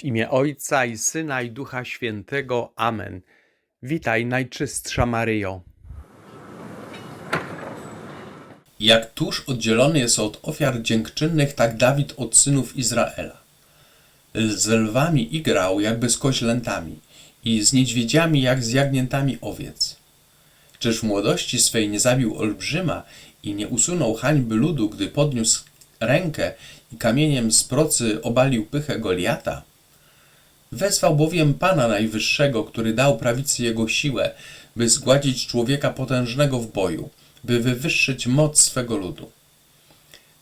W imię Ojca i Syna i Ducha Świętego. Amen. Witaj, Najczystsza Maryjo. Jak tuż oddzielony jest od ofiar dziękczynnych, tak Dawid od synów Izraela. Z lwami igrał jakby z koźlętami i z niedźwiedziami jak z jagniętami owiec. Czyż w młodości swej nie zabił olbrzyma i nie usunął hańby ludu, gdy podniósł rękę i kamieniem z procy obalił pychę Goliata? Wezwał bowiem Pana Najwyższego, który dał prawicy jego siłę, by zgładzić człowieka potężnego w boju, by wywyższyć moc swego ludu.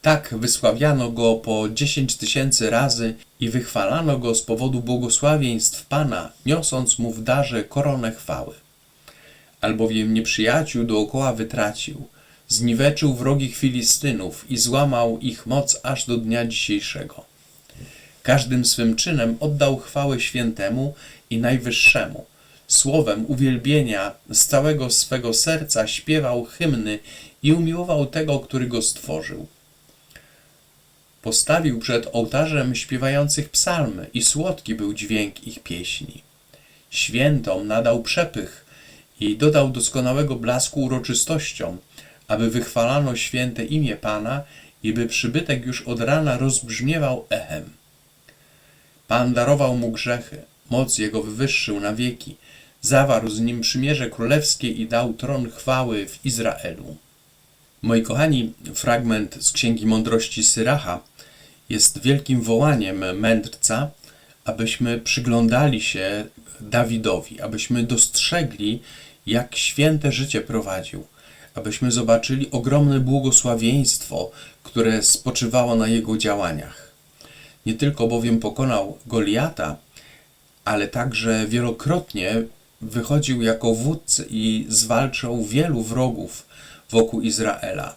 Tak wysławiano go po dziesięć tysięcy razy i wychwalano go z powodu błogosławieństw Pana, niosąc mu w darze koronę chwały. Albowiem nieprzyjaciół dookoła wytracił, zniweczył wrogich Filistynów i złamał ich moc aż do dnia dzisiejszego. Każdym swym czynem oddał chwałę świętemu i najwyższemu. Słowem uwielbienia z całego swego serca śpiewał hymny i umiłował tego, który go stworzył. Postawił przed ołtarzem śpiewających psalmy i słodki był dźwięk ich pieśni. Świętom nadał przepych i dodał doskonałego blasku uroczystościom, aby wychwalano święte imię Pana i by przybytek już od rana rozbrzmiewał echem. Pan darował mu grzechy, moc jego wywyższył na wieki, zawarł z nim przymierze królewskie i dał tron chwały w Izraelu. Moi kochani, fragment z Księgi Mądrości Syracha jest wielkim wołaniem mędrca, abyśmy przyglądali się Dawidowi, abyśmy dostrzegli, jak święte życie prowadził, abyśmy zobaczyli ogromne błogosławieństwo, które spoczywało na jego działaniach. Nie tylko bowiem pokonał Goliata, ale także wielokrotnie wychodził jako wódcy i zwalczał wielu wrogów wokół Izraela.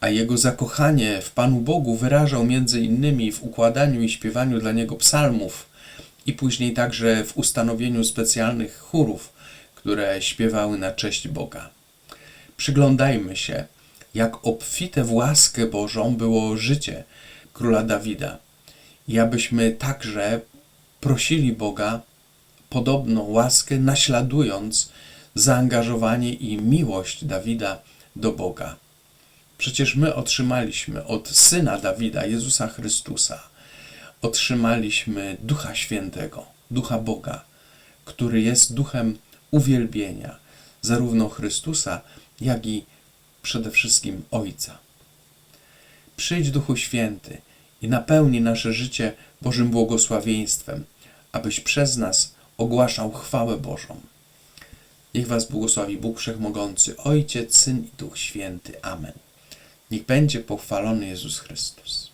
A jego zakochanie w Panu Bogu wyrażał między innymi w układaniu i śpiewaniu dla niego psalmów i później także w ustanowieniu specjalnych chórów, które śpiewały na cześć Boga. Przyglądajmy się, jak obfite w łaskę Bożą było życie króla Dawida i abyśmy także prosili Boga podobną łaskę, naśladując zaangażowanie i miłość Dawida do Boga. Przecież my otrzymaliśmy od Syna Dawida, Jezusa Chrystusa, otrzymaliśmy Ducha Świętego, Ducha Boga, który jest duchem uwielbienia, zarówno Chrystusa, jak i przede wszystkim Ojca. Przyjdź Duchu Święty i napełni nasze życie Bożym błogosławieństwem, abyś przez nas ogłaszał chwałę Bożą. Niech Was błogosławi Bóg Wszechmogący, Ojciec, Syn i Duch Święty. Amen. Niech będzie pochwalony Jezus Chrystus.